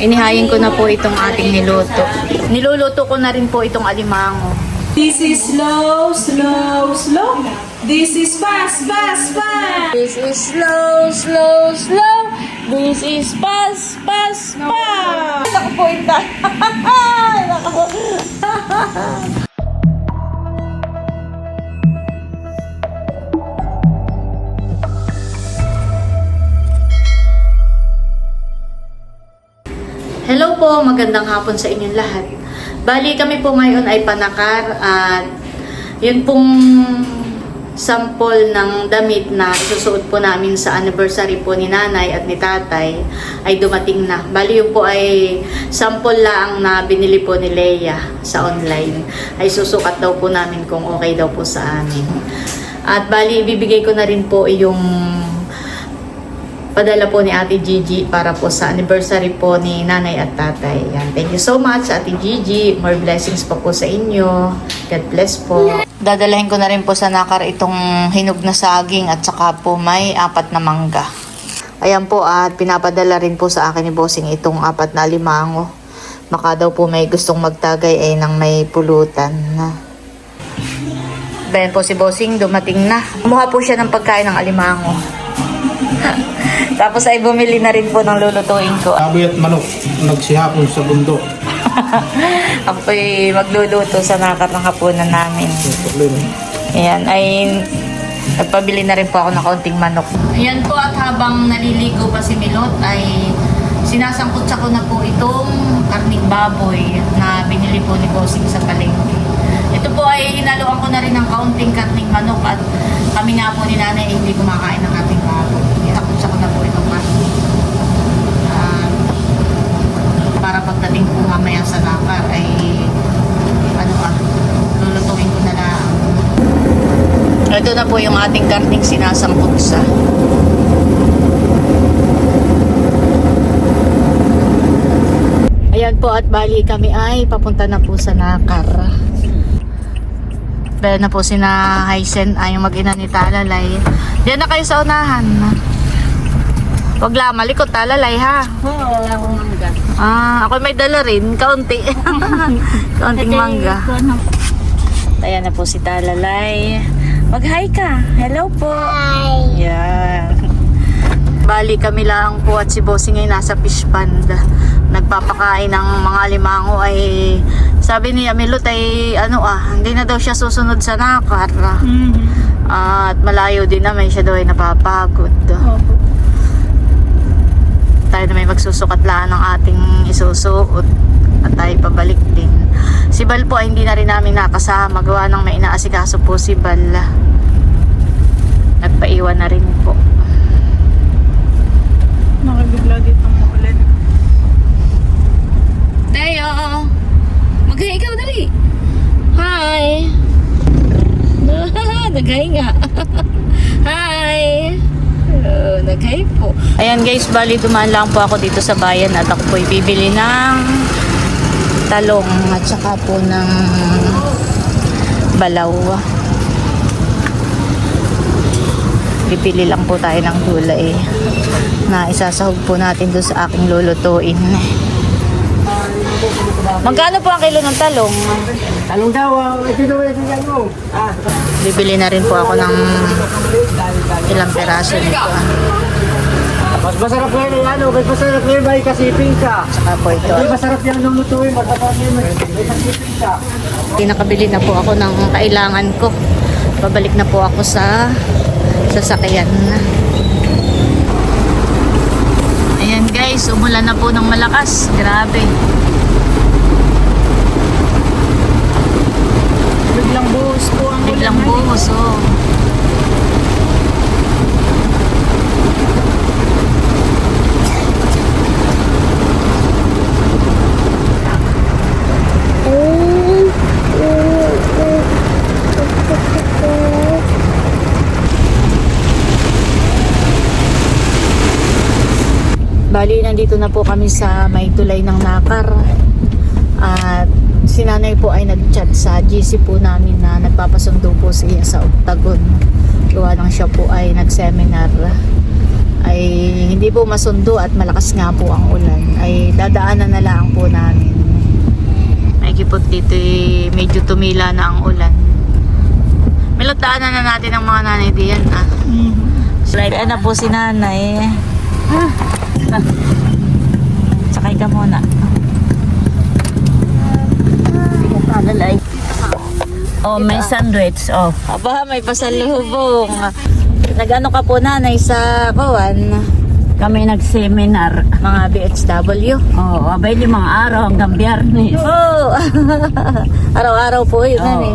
Inihayin ko na po itong ating niluto. Niluluto ko na rin po itong alimango. This is slow, slow, slow. This is fast, fast, fast. This is slow, slow, slow. This is fast, fast, fast. Ako po po, magandang hapon sa inyong lahat. Bali kami po ngayon ay panakar at yun pong sample ng damit na isusuot po namin sa anniversary po ni nanay at ni tatay ay dumating na. Bali yun po ay sample lang na binili po ni Leia sa online. Ay susukat daw po namin kung okay daw po sa amin. At bali ibibigay ko na rin po yung padala po ni Ate Gigi para po sa anniversary po ni nanay at tatay. Yan. Thank you so much, Ate Gigi. More blessings pa po sa inyo. God bless po. Dadalahin ko na rin po sa nakar itong hinog na saging at saka po may apat na mangga. Ayan po at pinapadala rin po sa akin ni Bossing itong apat na limango. Baka daw po may gustong magtagay ay nang may pulutan na. Bayan po si Bossing, dumating na. Kumuha po siya ng pagkain ng alimango. Tapos ay bumili na rin po ng lulutuin ko. Baboy at manok nagsihapon sa bundok. Ako po magluluto sa nakar ng hapunan namin. Ayan, ay nagpabili na rin po ako ng kaunting manok. Ayan po at habang naliligo pa si Milot ay sinasangkot sa ko na po itong karning baboy na binili po ni Bossing sa palengke. Ito po ay hinaluan ko na rin ng kaunting karning manok at kami nga po ni nanay ay hindi kumakain ng ating baboy. Sinakot sa ko na po itong karning. At para pagdating po mamaya sa nakar ay ano ah, lulutuin ko na lang. Ito na po yung ating karning sinasangkot sa. Ayan po at bali kami ay papunta na po sa Nakar. Dahil na po sina Hysen ay yung mag-ina ni Talalay. Diyan na kayo sa unahan. Huwag lang malikot Talalay ha. Wala akong mangga. Ah, ako may dala rin, kaunti. Kaunting mangga. Ayan na po si Talalay. Mag-hi ka. Hello po. Hi. Yan. Bali kami lang po at si Bossing ay nasa fish pond. Nagpapakain ng mga limango ay sabi ni Amilot ay ano ah, hindi na daw siya susunod sa nakar. At malayo din naman siya daw ay napapagod. Tayo na may magsusukat lang ng ating isusuot at tayo pabalik din. Si Bal po ay hindi na rin namin nakasama. Gawa ng may inaasikaso po si Bal. Nagpaiwan na rin po. Nakabigla dito ang ulan. Tayo! Maghay ikaw dali! Hi! Naghay nga. Hi! Uh, naghay po. Ayan guys, bali dumaan lang po ako dito sa bayan at ako po bibili ng talong at saka po ng balaw. Bibili lang po tayo ng gulay na isasahog po natin doon sa aking lulutuin. Magkano po ang kilo ng talong? Anong daw ito daw yung ano? Ah, Bibili na rin po ako ng ilang peraso nito. Mas masarap yan yung ano, mas masarap yan may kasiping ka. Saka po ito. Hindi masarap yan nung lutuin, mas masarap yan may kasiping ka. Na po ako ng kailangan ko. Babalik na po ako sa sasakyan. Ayan guys, umulan na po ng malakas. Grabe. Biglang buhos po ang Biglang buhos, oh. Bali, nandito na po kami sa may tulay ng Nakar. At si nanay po ay nag-chat sa GC po namin na nagpapasundo po siya sa Octagon. Gawa lang siya po ay nag-seminar. ay hindi po masundo at malakas nga po ang ulan ay dadaanan na lang po namin may kipot dito eh, medyo tumila na ang ulan Milot daanan na natin ang mga nanay diyan ah like ano po si nanay ah. Ah. sakay ka muna Oh, may sandwich. Oh. Aba, may pasalubong. Nag-ano ka po nanay sa Kawan? Kami nag-seminar. Mga BHW. Oo, oh, abay mga araw hanggang biyernes. Oh! Araw-araw po yun, Oo. nanay.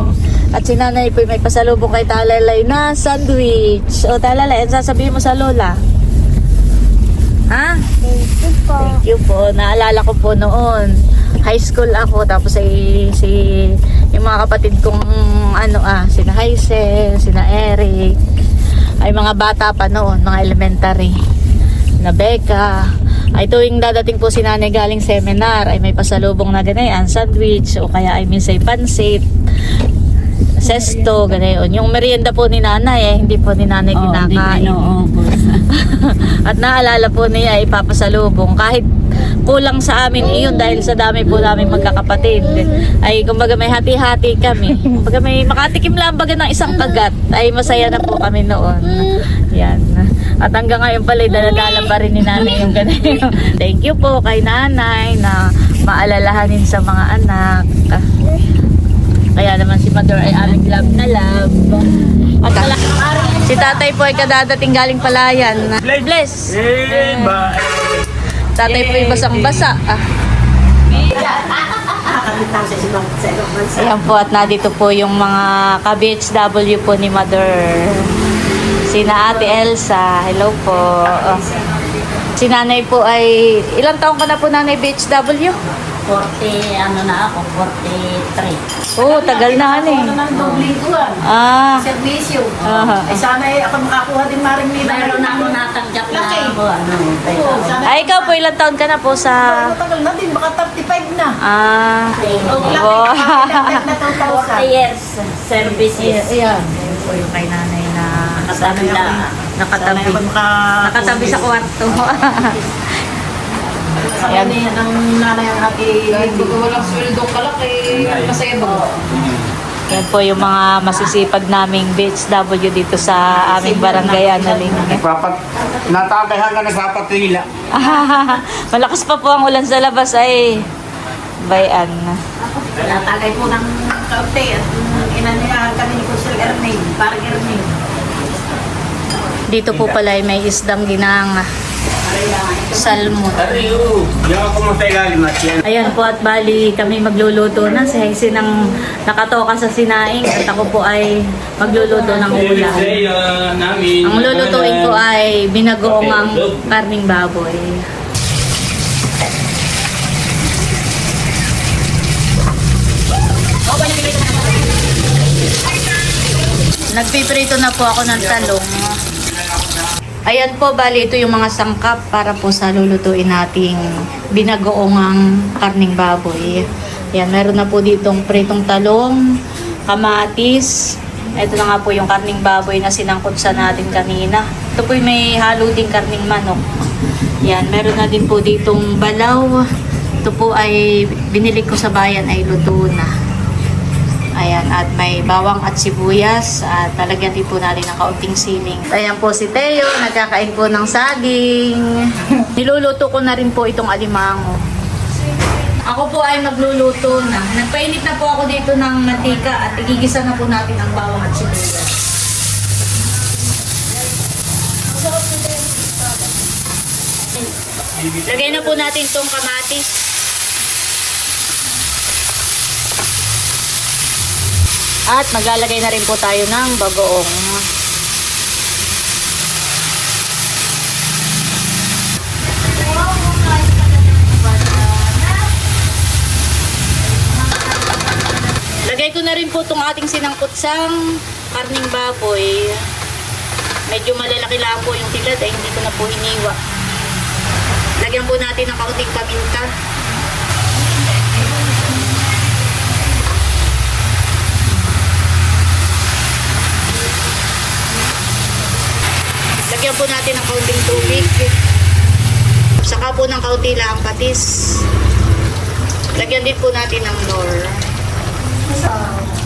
At si nanay po may pasalubong kay Talalay na sandwich. O Talalay, ano sasabihin mo sa lola? Ha? Thank you po. Naalala ko po noon. High school ako tapos ay si yung mga kapatid kong ano ah, sina Haisel, sina Eric ay mga bata pa noon, mga elementary na Becca ay tuwing dadating po si nanay galing seminar ay may pasalubong na ganayan, sandwich o kaya ay minsay pansit sesto, ganayon. Yung merienda po ni nanay eh, hindi po ni nanay Oo, di kinakain. inuubos. At naalala po niya ipapasalubong kahit kulang sa amin iyon dahil sa dami po namin magkakapatid. Ay kumbaga may hati-hati kami. Kumbaga may makatikim lang baga ng isang kagat ay masaya na po kami noon. Yan. At hanggang ngayon pala daladala pa rin ni nanay yung ganito. Thank you po kay nanay na maalalahanin sa mga anak. Kaya naman si Mador ay aming love na love. At wala Si tatay po ay kadadating galing palayan. Bless! Eh, ba? Tatay po ay basang-basa. Ah. Ayan po at nandito po yung mga ka-BHW po ni Mother. Sina Ate Elsa. Hello po. Ah. Si nanay po ay, ilang taong ka na po nanay BHW? 40, ano na ako, 43. Oo, tagal na ano eh. ng dobling uwan. Ah. Servisyo. Aha. Eh sana eh, ako makakuha din maring nila. Meron na ako natanggap na Laki. ako, ano, Oo, sana. Ay, ikaw po ilang taon ka na po sa... Matagal na din, baka 35 na. Ah. Oh, laki. Wow. Laki na 40 2,000. years services. Ayan. Ayun po yung kay nanay na Nakatabi na. nakatabi. Nakatabi sa kwarto. Yan. Yan ang nanay ang ati. Kahit walang sweldo kalaki, masaya ba? Yan po yung mga masisipag naming BHW dito sa aming barangay Analing. Nagpapat... Natagay hanggang nagpapatila. Malakas pa po ang ulan sa labas ay bayan. Natagay po ng kaunti at inanihan kami ni Kusel Ermain, parang Ermain. Dito po pala ay may isdang ginang salmon. Ayan po at bali kami magluluto na si Hazy ng nakatoka sa sinaing at ako po ay magluluto ng ulam. namin. Ang lulutuin ko ay binagoong ang karning baboy. Nagpiprito na po ako ng talong. Ayan po, bali ito yung mga sangkap para po sa lulutuin nating binagoong ang karning baboy. Ayan, meron na po ditong pritong talong, kamatis. Ito na nga po yung karning baboy na sinangkot sa natin kanina. Ito po may halo ding karning manok. Yan, meron na din po ditong balaw. Ito po ay binili ko sa bayan ay luto na. Ayan, at may bawang at sibuyas at talagyan din po natin ng kaunting siling. Ayan po si Teo, nagkakain po ng saging. Niluluto ko na rin po itong alimango. Ako po ay magluluto na. Nagpainit na po ako dito ng mantika at igigisa na po natin ang bawang at sibuyas. Lagay na po natin itong kamatis. At maglalagay na rin po tayo ng bagoong. Lagay ko na rin po itong ating sinangkutsang karning baboy. Medyo malalaki lang po yung tilad ay hindi ko na po hiniwa. Lagyan po natin ng kaunting paminta. Lagyan po natin ng kaunting tubig. Saka po ng kaunti lang patis. Lagyan din po natin ng nor.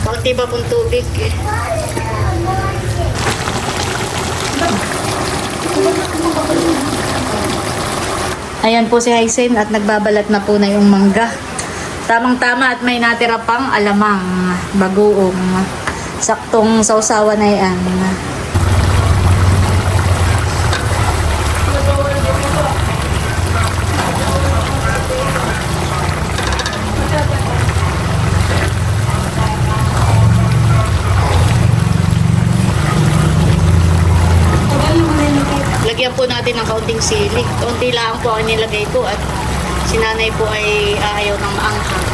Kaunti pa pong tubig. Ayan po si Hyacin at nagbabalat na po na yung mangga. Tamang-tama at may natira pang alamang, bagoong. Saktong sausawa na yan. Lagyan po natin ng kaunting sili. Kaunti lang po ang nilagay ko at si nanay po ay ayaw ng maanghang.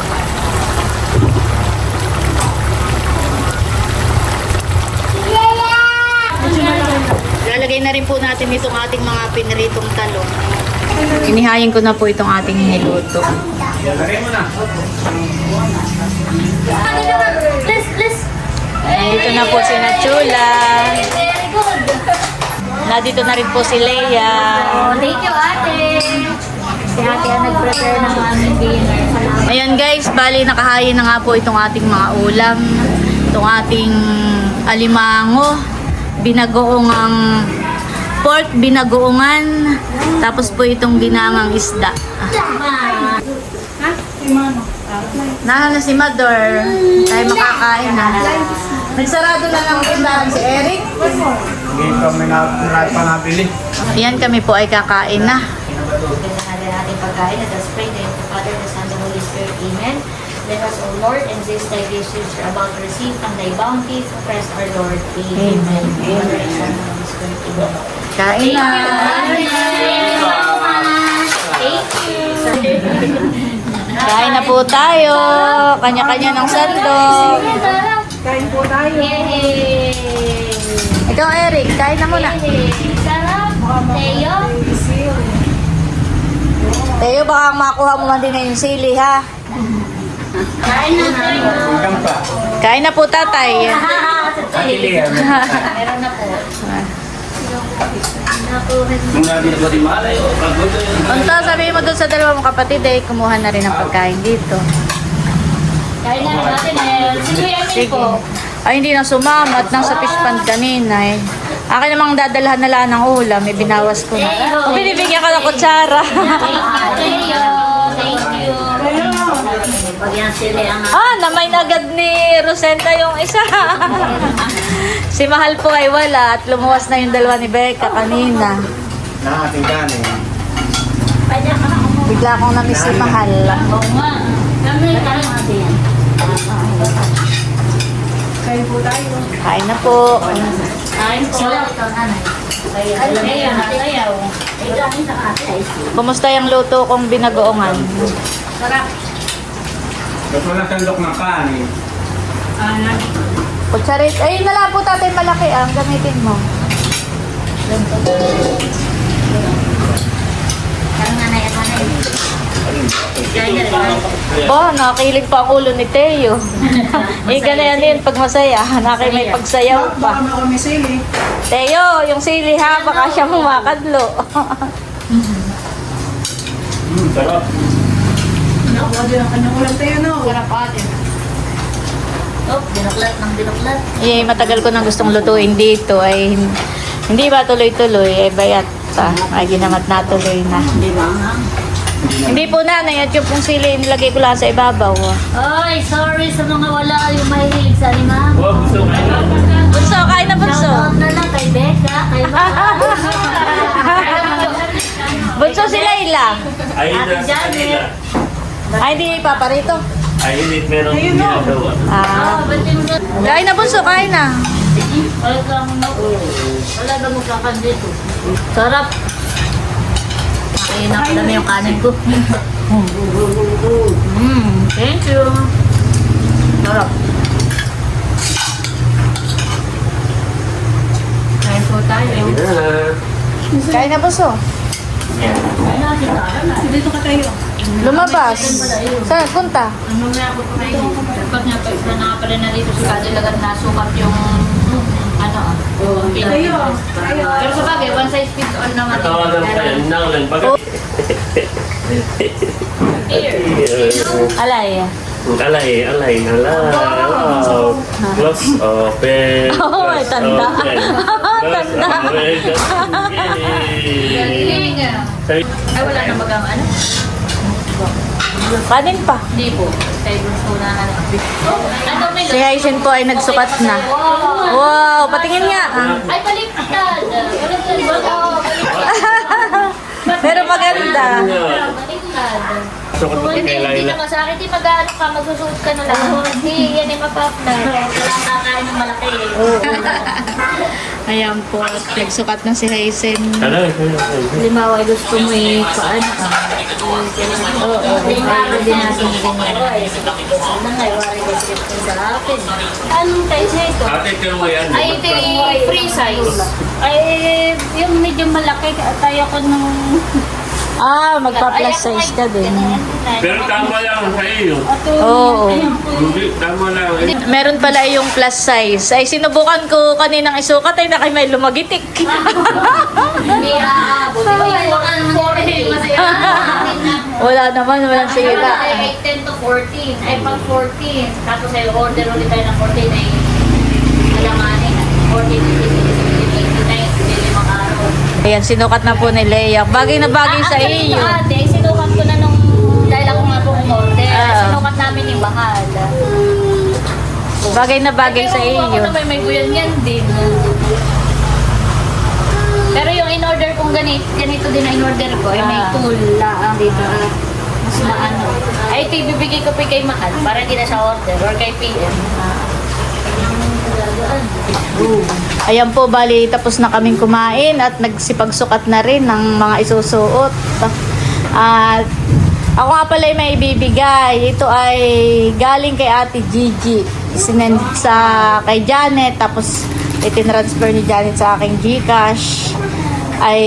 Lalagay na rin po natin itong ating mga piniritong talong. Inihayin ko na po itong ating niluto. Lagay mo na. Please. Dito na po si Nachula. Nandito na rin po si Leia. Oh, thank you, ate. Si ate ang nag-prepare ng aming dinner. Salamat. Ayan guys, bali nakahayin na nga po itong ating mga ulam. Itong ating alimango, binagoong ang pork binagoongan, tapos po itong ginangang isda. Nahan na si Mother. Tayo makakain na. Nagsarado lang ang si Eric. Hindi kami na marami pa nabili. Ayan kami po ay kakain na. Kailangan natin ating pagkain. Pray. The Father, the Son, the Holy Spirit. Amen. Let us, O Lord, and this thy gifts are about to receive from thy bounty through Christ our Lord. Amen. Amen. Father, and Son, and Holy Spirit. Amen. Kain na. Thank you. Kain na po tayo. Kanya-kanya ng sandok. Kain po tayo. Yay! Ikaw Eric, kain na muna. Sarap! Teo! Teo, baka makuha mo man din na sili ha. Kain na! Hanggang pa. Kain na po tatay. Meron na po. Unta, sabihin mo doon sa dalawang kapatid eh, kumuha na rin ng pagkain dito. Kain na natin eh. Si Kuya Emil Sige. po. Ay, hindi na sumama at nang sa fish pan kanina eh. Akin namang dadalhan na lang ng ulam, may binawas ko na. O, binibigyan ka ng kutsara. Thank you. Thank you. Ah, namay na agad ni Rosenta yung isa. si Mahal po ay wala at lumuwas na yung dalawa ni Becca kanina. Nakating gani. Bigla akong namiss si Mahal. Oo nga. Kami natin. Kain po tayo. Kain na po. Kain po. Ang ate. Kumusta yung luto kong binagoongan? Sarap. Ba't walang sandok ng kanin? Kutsarit. Ay, na lang po tatay malaki ah. Gamitin mo. Kang nanay at nanay. Kain na. Ba, nakakilig pa ang ulo ni Teo. eh, ganyan yun pag masaya. Nakay may pagsayaw Baka pa. makami sili. Teo, yung sili ha, baka siya mumakadlo. Hmm, sarap. Nakuha din ang kanyang ulam tayo, no? Oh, dinuklat ng dinuklat. eh, matagal ko nang gustong lutuin dito. Ay, hindi ba tuloy-tuloy? Eh, bayat. Ah, ay, ginamat na tuloy na. Di ba? Hindi po nanay, at yung pong sili, nilagay ko lang sa ibabaw. Ay, sorry sa mga wala yung mahilig sa lima. Wow, gusto ko kayo. Bunso, kain na bunso. Shoutout na lang kay Becca, kay Mama. Bunso si Layla. Ayun Ate na sa Janet. kanila. Ay, di paparito. Ayun din meron ginagawa. Ah. Oh, ba't yung Kain na bunso, kain na. Wala ka mo na Wala ka mo dito. Sarap. Nakain na pala na yung kanin ko. mm, thank you. Sarap. Kain po tayo. Kain na bunso. Kain na, kita ka na. Dito ka tayo. Lumabas. Saan? Punta. Ano na ako pa kayo? Pag nga pa na nga pala na dito sa kadilagan na sukat yung Ano ah? Tayo. Tayo. Pero sa bagay, one size fits all naman. Tawagan ko yan. Naulan. Pag... Alay. Alay, alay, alay. Wow. Close open. Oh, Close tanda. open. Close open. Yay. Sabi- Ay, wala na magang ano? Kanin pa. Hindi po. Kaya gusto na may Si Hyacin po ay nagsukat na. Wow, patingin nga. Ay, baliktad. Pero maganda. Sukot mo Kung hindi, kay hindi Laila. naman sa akin, di mag-ano ka, magsusuot ka na lang. Hindi, yan ay mapaplar. Wala kakain ng malaki. Ayan po, nagsukat na si. Alay, alay. Limaw ay gusto mo eh, paano ka? Oo, oo. Paano din natin ganyan. Sana ngayon, wari description sa akin. Anong size ito? Ate, mo yan. Ay, ito yung free size. Ay, yung medyo malaki, tayo ko nung... Ah, magpa-plus size ka din. Pero tama lang sa iyo. Oo. Tama lang. Meron pala yung plus size. Ay, sinubukan ko kaninang isukat ay nakay may lumagitik. Hindi aabot. Ay, baka naman 40. Masaya Wala naman, walang sira. Ay, 10 to 14. Ay, pag 14. Tapos ay order ulit tayo ng 14 ay alamanin. 14, 15, 16, 18, 19, limang araw. Ayan, sinukat na po ni Leia. Bagay na bagay sa Ah, actually, iyo. ito, Ate, sinukat ko na nung dahil ako nga po umorder. Ah. Sinukat namin yung bahal. Bagay na bagay sa Ay, iyo. Ako naman may buyan yan din. Pero yung in-order kong ganito, ganito din ang in-order ko, ay may Ah. tool lang dito. ah, Mas maano. Ay, ito ibibigay ko pa kay Mahal para hindi na siya order or kay PM. Ayan po, bali tapos na kaming kumain at nagsipagsukat na rin ng mga isusuot. At ako nga pala ay may ibibigay. Ito ay galing kay Ate Gigi. Sinend sa kay Janet tapos itinransfer ni Janet sa aking Gcash. Ay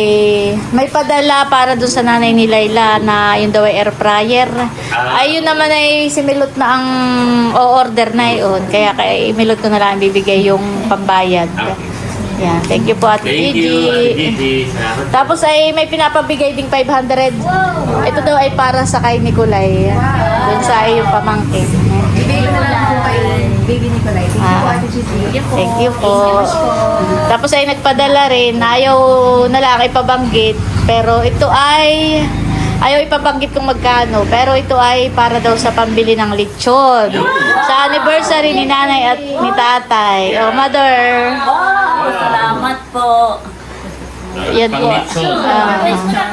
may padala para dun sa nanay ni Layla na yun daw ay air fryer. Ah. Ay yun naman ay si Milot na ang o-order na yun. Kaya kay Milot ko na lang bibigay yung pambayad. Yan. Thank you po Ate Thank Gigi. you, Ate Gigi. Salamat. Tapos ay may pinapabigay ding 500. Ito daw ay para sa kay Nicolay. Dun sa iyong pamangkin. Bibigay ko na lang Baby Nicolay. Thank you po, Ah. Ate. Thank you po. Tapos ay nagpadala rin. Ayaw na lang ipabanggit. Pero ito ay ayaw ipabanggit kung magkano. Pero ito ay para daw sa pambili ng lechon. Sa anniversary ni nanay at ni tatay. Oh, mother. Salamat po. Yan po. Pang-lechon. Ah.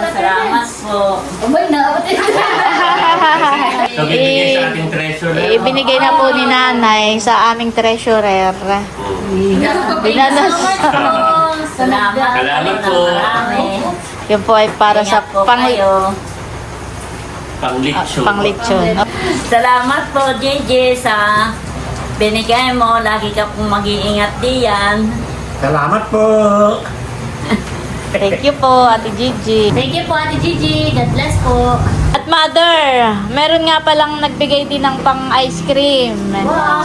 Salamat po. Umay na. So, bibigay sa ating treasurer. Ibinigay na po ni nanay sa aming treasurer. Binanas. Salamat. Salamat po. Yun po ay para sa pang, Pang-lechon. pang lechon. Salamat po, JJ, sa binigay mo. Lagi ka pong mag-iingat diyan. Salamat po. Thank you po, Ate Gigi. Thank you po, Ate Gigi. God bless po. At mother, meron nga palang nagbigay din ng pang ice cream.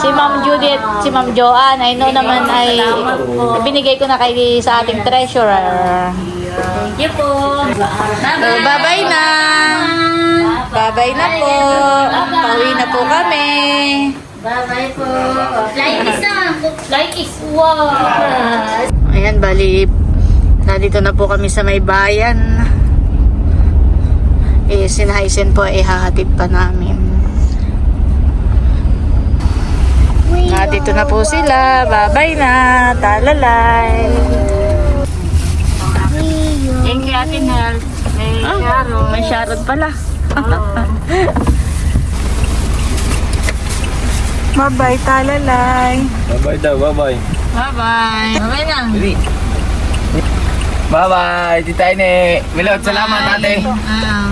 Si Ma'am Judy at si Ma'am Joanne. I know naman ay binigay ko na kay sa ating treasurer. Thank you po. So, bye-bye na. Bye-bye na po. Pauwi na po kami. Bye-bye po. Fly kiss na. Fly kiss. Wow. Ayan, bali, nandito na po kami sa may bayan. Eh, sinahaisen po, eh, hahatid pa namin. Nandito na po sila. Bye-bye na. Talalay. Thank you, Ate Nel. May Sharon. May Sharon pala. Bye-bye, talalay. Bye-bye daw, bye-bye. Bye-bye. Bye-bye na. Bye-bye, Tita Ine. Milot, salamat ate. Ah.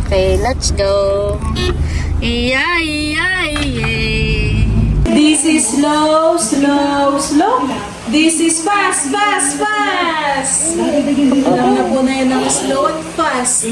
Okay, let's go. Iya, iya, iya. This is slow, slow, slow. This is fast, fast, fast. Alam na po na yun ang slow at fast.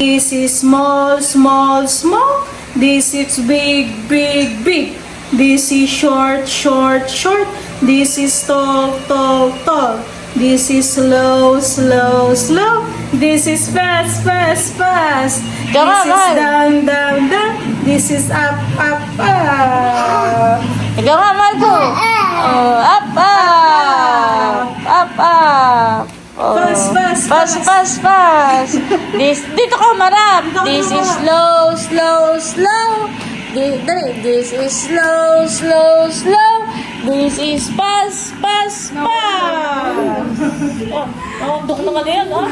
This is small, small, small. This is big, big, big. This is short, short, short. This is tall, tall, tall. This is slow, slow, slow. This is fast, fast, fast. Come this on, is down, down, down. This is up, up, up. Ikaw nga, Marco. Oh, up, up. Up, up. Oh. Fast, fast, fast, fast, fast. This, dito ka marap. This is slow, slow, slow. This, is slow, slow, slow. This is fast, fast, fast. Oh, duk naman yan, ah.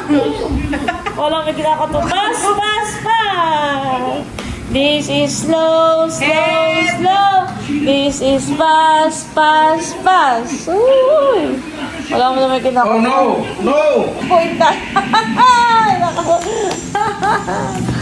Walang may kinakato. Fast, fast, fast. This is slow, slow, slow. This is fast, fast, fast. Uy! Wala mo naman kinakato. Oh no! No! Point na.